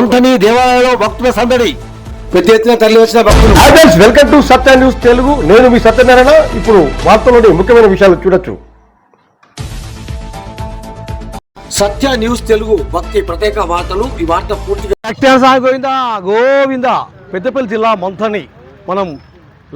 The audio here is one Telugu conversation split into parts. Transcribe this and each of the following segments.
అంతనీ దేవాలయంలో భక్తుల సందడి. పెద్ద ఎత్తున తరలి వచ్చిన భక్తులు. Welcome to Satya news Telugu నేను మీ సత్యనారాయణ ఇప్పుడు వార్తలోని ముఖ్యమైన విషయాలు చూడొచ్చు. సత్య న్యూస్ తెలుగు భక్తి ప్రత్యేక వార్తలు. ఈ వార్త పూర్తిగా స్వామి గోవింద గోవింద పెద్దపల్లి జిల్లా మంథని. మనం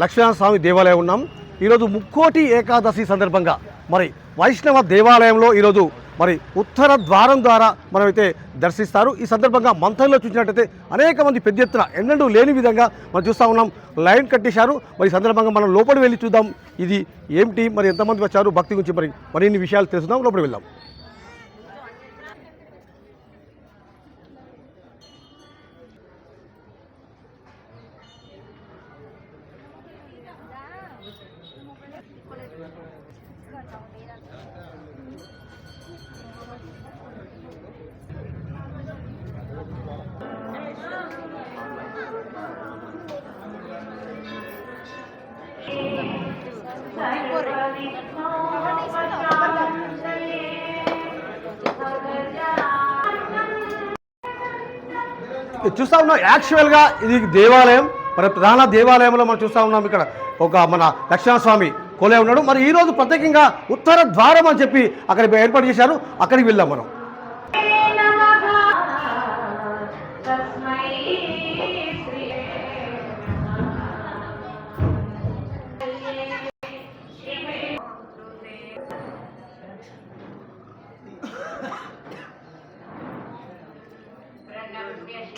లక్ష్మణ స్వామి దేవాలయం ఉన్నాం. ఈరోజు ముక్కోటి ఏకాదశి సందర్భంగా. మరి వైష్ణవ దేవాలయంలో ఈరోజు మరి ఉత్తర ద్వారం ద్వారా మనమైతే దర్శిస్తారు. ఈ సందర్భంగా మంథన్లో చూసినట్టయితే అనేక మంది పెద్ద ఎత్తున ఎన్నడూ లేని విధంగా మనం చూస్తూ ఉన్నాం. లైన్ కట్టేశారు. మరి ఈ సందర్భంగా మనం లోపలి వెళ్ళి చూద్దాం. ఇది ఏమిటి? మరి ఎంతమంది వచ్చారు? భక్తి గురించి మరి మరిన్ని విషయాలు తెలుసుదాం లోపలికి వెళ్దాం. చూస్తా ఉన్నాం. యాక్చువల్గా ఇది దేవాలయం. మరి ప్రధాన దేవాలయంలో మనం చూస్తా ఉన్నాం ఇక్కడ ఒక మన లక్ష్మణ స్వామి కొలే ఉన్నాడు. మరి ఈరోజు ప్రత్యేకంగా ఉత్తర ద్వారం అని చెప్పి అక్కడ ఏర్పాటు చేశారు. అక్కడికి వెళ్ళాం మనం.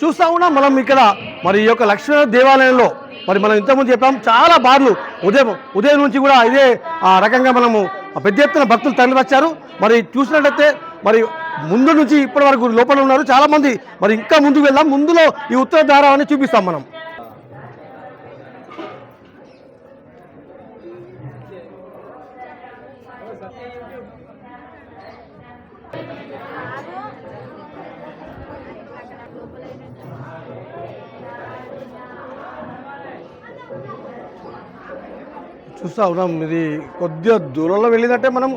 చూస్తా ఉన్నాం మనం ఇక్కడ. మరి ఈ యొక్క లక్ష్మణ దేవాలయంలో మరి మనం ఇంతకుముందు చెప్పాం చాలా బార్లు ఉదయం ఉదయం నుంచి కూడా ఇదే ఆ రకంగా మనము పెద్ద ఎత్తున భక్తులు తరలి వచ్చారు. మరి చూసినట్లయితే మరి ముందు నుంచి ఇప్పటి వరకు లోపల ఉన్నారు. చాలామంది మరి ఇంకా ముందుకు వెళ్దాం. ముందులో ఈ ఉత్తర ద్వారాన్ని చూపిస్తాం మనం. చూస్తూ ఉన్నాం. ఇది కొద్దిగా దూరంలో వెళ్ళినట్టే మనం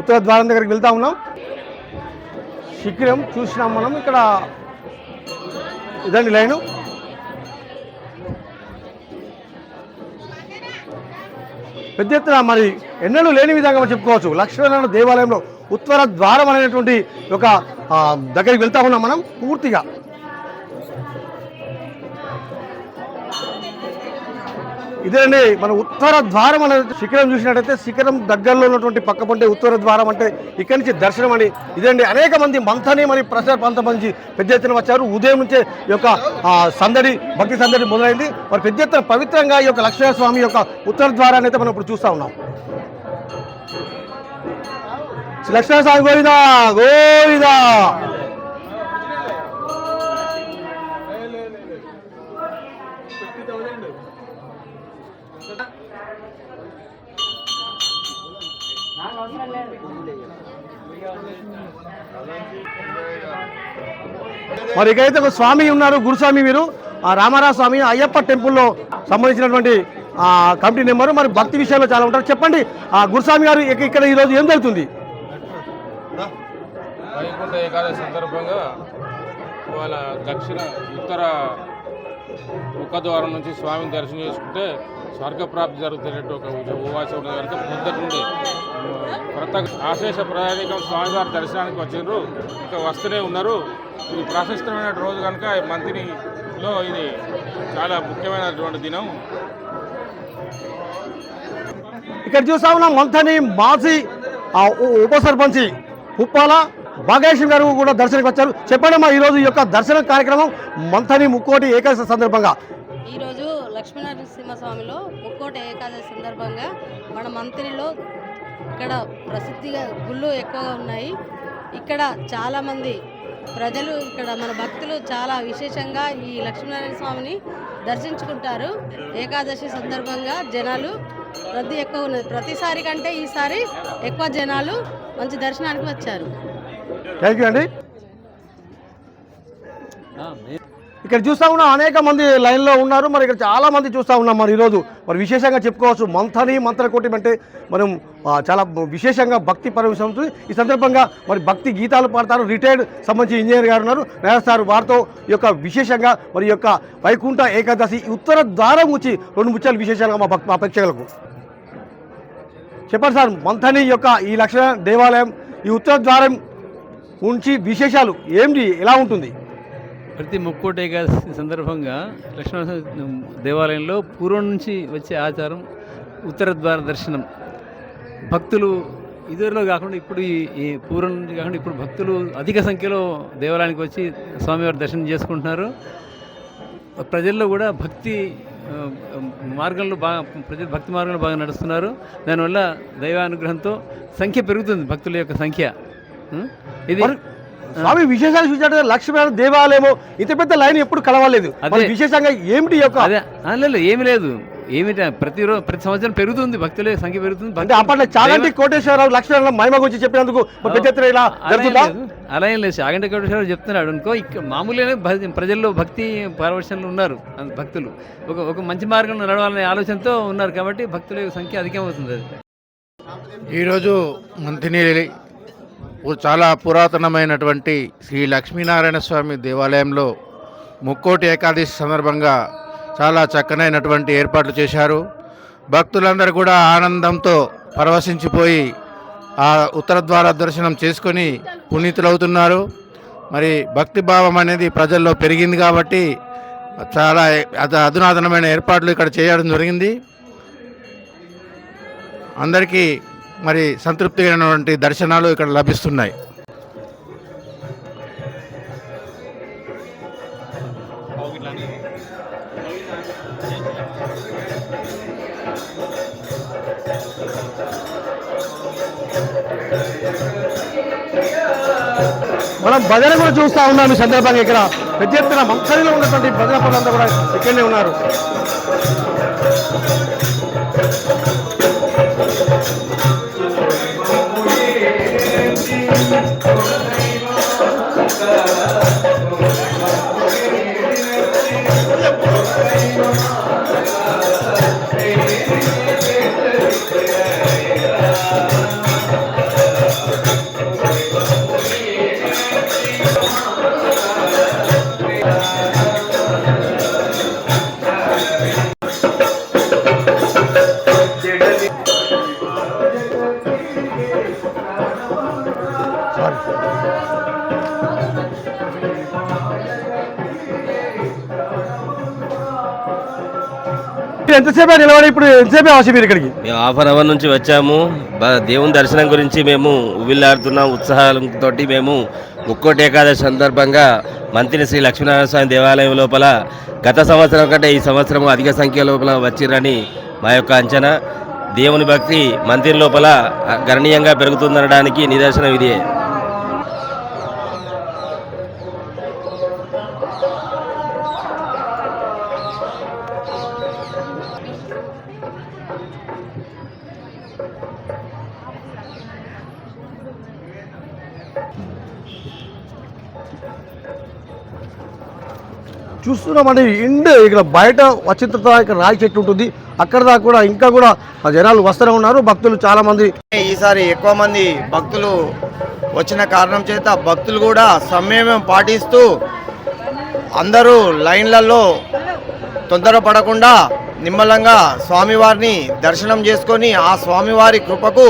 ఉత్తర ద్వారం దగ్గరికి వెళ్తూ ఉన్నాం. శిఖరం చూసినాం మనం ఇక్కడ. ఇదండి లైను. పెద్ద ఎత్తున మరి ఎన్నడూ లేని విధంగా మనం చెప్పుకోవచ్చు. లక్ష్మీనారాయణ దేవాలయంలో ఉత్తర ద్వారం అనేటువంటి ఒక దగ్గరికి వెళ్తా ఉన్నాం మనం పూర్తిగా. ఇదేనండి మన ఉత్తర ద్వారం అనే శిఖరం చూసినట్టయితే శిఖరం దగ్గరలో ఉన్నటువంటి పక్క పంటే ఉత్తర ద్వారం అంటే ఇక్కడి నుంచి దర్శనం అని. ఇదండి అనేక మంది మంథని మరి ప్రచార ప్రాంతం నుంచి పెద్ద ఎత్తున వచ్చారు. ఉదయం నుంచే ఈ యొక్క సందడి భక్తి సందడి మొదలైంది. మరి పెద్ద ఎత్తున పవిత్రంగా ఈ యొక్క లక్ష్మణ స్వామి యొక్క ఉత్తర ద్వారాన్ని అయితే మనం ఇప్పుడు చూస్తా ఉన్నాం. శ్రీ లక్ష్మణ స్వామి గోవిందా గోవిందా. మరి ఇకైతే ఒక స్వామి ఉన్నారు గురుస్వామి వీరు ఆ రామారావు స్వామి అయ్యప్ప టెంపుల్లో సంబంధించినటువంటి ఆ, కమిటీ నెంబరు మరి భక్తి విషయాల్లో చాలా ఉంటారు. చెప్పండి ఆ గురుస్వామి గారు ఇక ఇక్కడ ఈరోజు ఏం జరుగుతుంది? వైకుంఠ ఏకాదశి సందర్భంగా వాళ్ళ దక్షిణ ఉత్తర ముఖద్వారం నుంచి స్వామిని దర్శనం చేసుకుంటే స్వర్గప్రాప్తి జరుగుతున్నట్టు ఒక ఉపవాసం ఉన్నది కనుక పొద్దుట నుండి ప్రత ఆశేష ప్రయాణికం స్వామివారి దర్శనానికి వచ్చిండ్రు. ఇంకా వస్తూనే ఉన్నారు. ఇది ప్రశస్తమైన రోజు కనుక మంత్రిలో ఇది చాలా ముఖ్యమైనటువంటి దినం. ఇక్కడ చూస్తా ఉన్నాం మంథని మాజీ ఉప సర్పంచి ఉప్పాల భాగేశ్వర్ గారు కూడా దర్శనకు వచ్చారు. చెప్పండి మా ఈరోజు ఈ యొక్క దర్శన కార్యక్రమం మంథని ముక్కోటి ఏకాదశి సందర్భంగా. ఈరోజు లక్ష్మీనరసింహస్వామిలో ముక్కోటి ఏకాదశి సందర్భంగా మన మంత్రిలో ఇక్కడ ప్రసిద్ధిగా గుళ్ళు ఎక్కువగా ఉన్నాయి. ఇక్కడ చాలామంది ప్రజలు ఇక్కడ మన భక్తులు చాలా విశేషంగా ఈ లక్ష్మీనారాయణ స్వామిని దర్శించుకుంటారు. ఏకాదశి సందర్భంగా జనాలు రద్దీ ఎక్కువ ఉన్నది. ప్రతిసారి కంటే ఈసారి ఎక్కువ జనాలు మంచి దర్శనానికి వచ్చారు. థ్యాంక్ యూ అండి ఇక్కడ చూస్తా ఉన్నాం అనేక మంది లైన్లో ఉన్నారు. మరి ఇక్కడ చాలా మంది చూస్తూ ఉన్నాం మరి ఈరోజు. మరి విశేషంగా చెప్పుకోవచ్చు మంథని మంత్రకోటి అంటే మనం చాలా విశేషంగా భక్తి పరవశం ఈ సందర్భంగా మరి భక్తి గీతాలు పాడతారు. రిటైర్డ్ సంబంధించి ఇంజనీర్ గారు ఉన్నారు. నేస్తారు వారితో ఈ యొక్క విశేషంగా మరి యొక్క వైకుంఠ ఏకాదశి ఉత్తర ద్వారం వచ్చి రెండు ముత్యాలు విశేషంగా మా భక్తి మా ప్రేక్షకులకు. చెప్పండి సార్ మంథని యొక్క ఈ లక్షణ దేవాలయం ఈ ఉత్తర ద్వారం ఉంచి విశేషాలు ఏంటి ఎలా ఉంటుంది? ప్రతి ముక్కోటి ఏకాదశి సందర్భంగా లక్ష్మణ దేవాలయంలో పూర్వం నుంచి వచ్చే ఆచారం ఉత్తర ద్వార దర్శనం. భక్తులు ఇదివరలో కాకుండా ఇప్పుడు ఈ పూర్వం నుంచి కాకుండా ఇప్పుడు భక్తులు అధిక సంఖ్యలో దేవాలయానికి వచ్చి స్వామివారి దర్శనం చేసుకుంటున్నారు. ప్రజల్లో కూడా భక్తి మార్గంలో బాగా ప్రజలు భక్తి మార్గంలో బాగా నడుస్తున్నారు. దానివల్ల దైవానుగ్రహంతో సంఖ్య పెరుగుతుంది భక్తుల యొక్క సంఖ్య. ఇది స్వామి విశేషాలు చూసినట్టు లక్ష్మీనారాయణ దేవాలయము ఇంత పెద్ద లైన్ ఎప్పుడు కలవలేదు. విశేషంగా ఏమిటి యొక్క లేదు ఏమి లేదు. ఏమిటి ప్రతిరోజు ప్రతి సంవత్సరం పెరుగుతుంది భక్తుల సంఖ్య పెరుగుతుంది అంటే అప్పట్లో చాగంటి కోటేశ్వరరావు లక్ష్మణ మహిమ గురించి చెప్పినందుకు పెద్ద ఎత్తున ఇలా అలా ఏం జరుగుతుందా? లేదు. అలా ఏం లేదు చాగంటి కోటేశ్వరరావు చెప్తున్నాడు అనుకో ఇక మామూలుగానే ప్రజల్లో భక్తి పారవశ్యంలో ఉన్నారు భక్తులు. ఒక ఒక మంచి మార్గంలో నడవాలనే ఆలోచనతో ఉన్నారు కాబట్టి భక్తుల సంఖ్య అధికమవుతుంది. అది ఈరోజు మంతిని చాలా పురాతనమైనటువంటి శ్రీ లక్ష్మీనారాయణ స్వామి దేవాలయంలో ముక్కోటి ఏకాదశి సందర్భంగా చాలా చక్కనైనటువంటి ఏర్పాట్లు చేశారు. భక్తులందరూ కూడా ఆనందంతో పరవశించిపోయి ఆ ఉత్తర ద్వార దర్శనం చేసుకొని పునీతులవుతున్నారు. మరి భక్తిభావం అనేది ప్రజల్లో పెరిగింది కాబట్టి చాలా అధ- అధునాతనమైన ఏర్పాట్లు ఇక్కడ చేయడం జరిగింది. అందరికీ మరి సంతృప్తికరమైనటువంటి దర్శనాలు ఇక్కడ లభిస్తున్నాయి. మనం భజన కూడా చూస్తా ఉన్నాం ఈ సందర్భంగా ఇక్కడ. పెద్ద ఎత్తున మంత్రిలో ఉన్నటువంటి భజన పనులంతా కూడా ఇక్కడనే ఉన్నారు. మీరు ఎంతసేపు నిలబడి ఇప్పుడు ఎంతసేపు ఆశ మీరు ఇక్కడికి? మేము హాఫ్ అన్ అవర్ నుంచి వచ్చాము. దేవుని దర్శనం గురించి మేము ఉవిల్లాడుతున్నాం ఉత్సాహంతో మేము ముక్కోటి ఏకాదశి సందర్భంగా మంత్రి శ్రీ లక్ష్మీనారాయణ స్వామి దేవాలయం లోపల గత సంవత్సరం కంటే ఈ సంవత్సరం అధిక సంఖ్య లోపల వచ్చిరని మా యొక్క అంచనా. దేవుని భక్తి మందిర్ లోపల గణనీయంగా పెరుగుతుందనడానికి నిదర్శనం ఇదే. చూస్తున్నామండి. ఇండ్ ఇక్కడ బయట వచ్చిన తర్వాత ఇక్కడ రాయి చెట్టు ఉంటుంది. అక్కడ దాకా కూడా ఇంకా కూడా జనాలు వస్తూనే ఉన్నారు. భక్తులు చాలా మంది ఈసారి ఎక్కువ మంది భక్తులు వచ్చిన కారణం చేత భక్తులు కూడా సంయమం పాటిస్తూ అందరూ లైన్లలో తొందరపడకుండా నిమ్మలంగా స్వామివారిని దర్శనం చేసుకొని ఆ స్వామివారి కృపకు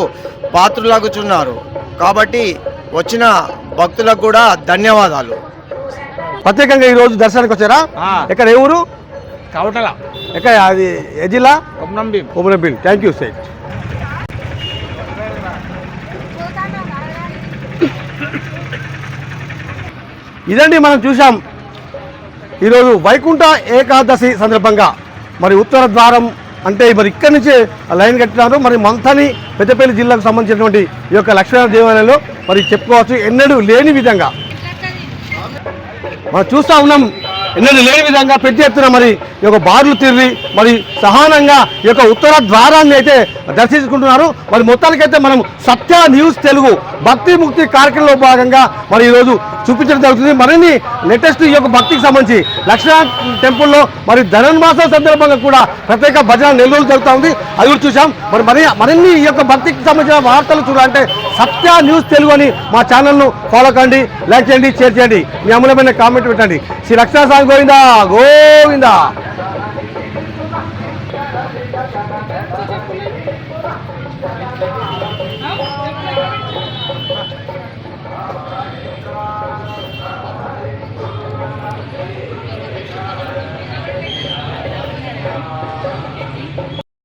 పాత్రలాగుచున్నారు. కాబట్టి వచ్చిన భక్తులకు కూడా ధన్యవాదాలు. ప్రత్యేకంగా ఈ రోజు దర్శనానికి వచ్చారా? ఎక్కడ ఏ ఊరు? కవటల ఎక్కడ? అది ఏ జిల్లా? థ్యాంక్ యూ సేట్ ఇదండి మనం చూసాం ఈరోజు వైకుంఠ ఏకాదశి సందర్భంగా. మరి ఉత్తర ద్వారం అంటే మరి ఇక్కడి నుంచే లైన్ కట్టినారు. మరి మంథని పెద్దపల్లి జిల్లాకు సంబంధించినటువంటి ఈ యొక్క లక్ష్మణ దేవాలయంలో మరి చెప్పుకోవచ్చు. ఎన్నడూ లేని విధంగా మనం చూస్తా ఉన్నాం ఎన్నడూ లేని విధంగా పెద్ద ఎత్తున మరి ఈ యొక్క బారులు తిరిగి మరి సహానంగా ఈ యొక్క ఉత్తర ద్వారాన్ని అయితే దర్శించుకుంటున్నారు. మరి మొత్తానికైతే మనం సత్య న్యూస్ తెలుగు భక్తి ముక్తి కార్యక్రమంలో భాగంగా మరి ఈరోజు చూపించడం జరుగుతుంది. మరిన్ని లేటెస్ట్ ఈ యొక్క భక్తికి సంబంధించి లక్ష్మణ టెంపుల్లో మరి ధనుర్మాసం సందర్భంగా కూడా ప్రత్యేక భజన నెల్లూరు జరుగుతూ ఉంది. అది కూడా చూసాం మరి మరి మరిన్ని ఈ యొక్క భక్తికి సంబంధించిన వార్తలు చూడాలంటే సత్య న్యూస్ తెలుగు అని మా ఛానల్ను ఫాలో కండి లైక్ చేయండి షేర్ చేయండి. మీ అమూల్యమైన కామెంట్ పెట్టండి. శ్రీ లక్ష్మణ స్వామి గోవిందా గోవిందా.